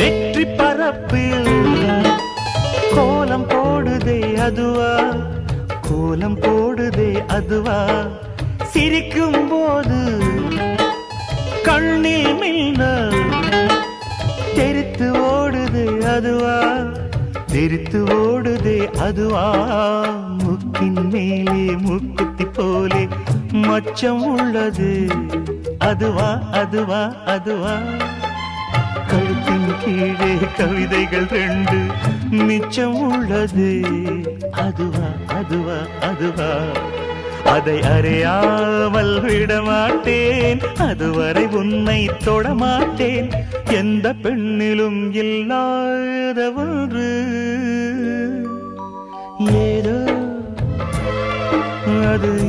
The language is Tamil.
வெற்றி பரப்பில் கோலம் போடுதே அதுவா? கோலம் போடுதே அதுவா? சிரிக்கும் போது கண்ணில் மின்னல் தெரித்து ஓடுது அதுவா? தெரித்து ஓடுது அதுவா? முக்கின் மேலே முக்குத்தி போலே மச்சம் உள்ளது. அதுவா அதுவா அதுவா? கீழே கவிதைகள் ரெண்டு. மிச்சம் உள்ளது. அதுவா அதுவா அதுவா. அதை அறியாமல் விடமாட்டேன். அதுவரை உன்னை தொடமாட்டேன். எந்த பெண்ணிலும் இல்லாத ஒன்று ஏதோ அது